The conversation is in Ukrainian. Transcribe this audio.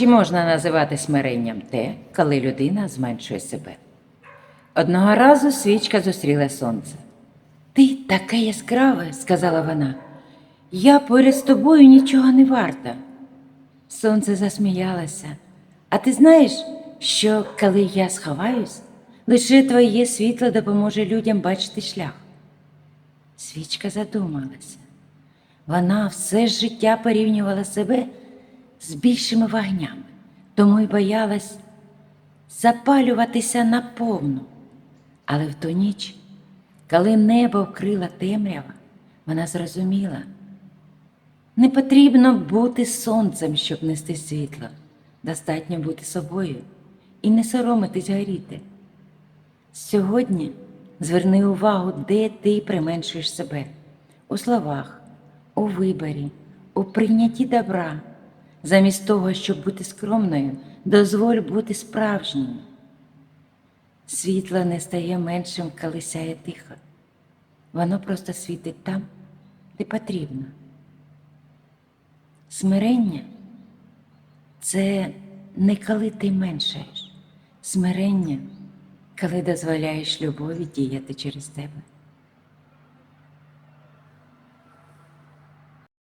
Чи можна називати смиренням те, коли людина зменшує себе? Одного разу свічка зустріла сонце. Ти таке яскраве, сказала вона. Я поряд з тобою нічого не варта. Сонце засміялося. А ти знаєш, що коли я сховаюсь, лише твоє світло допоможе людям бачити шлях. Свічка задумалася. Вона все життя порівнювала себе з більшими вогнями, тому й боялась запалюватися наповну. Але в ту ніч, коли небо вкрила темрява, вона зрозуміла, не потрібно бути сонцем, щоб нести світло. Достатньо бути собою і не соромитись горіти. Сьогодні зверни увагу, де ти применшуєш себе у словах, у виборі, у прийнятті добра. Замість того, щоб бути скромною, дозволь бути справжньою. Світло не стає меншим, коли сяє тихо. Воно просто світить там, де потрібно. Смирення це не коли ти меншаєш. Смирення, коли дозволяєш любові діяти через тебе.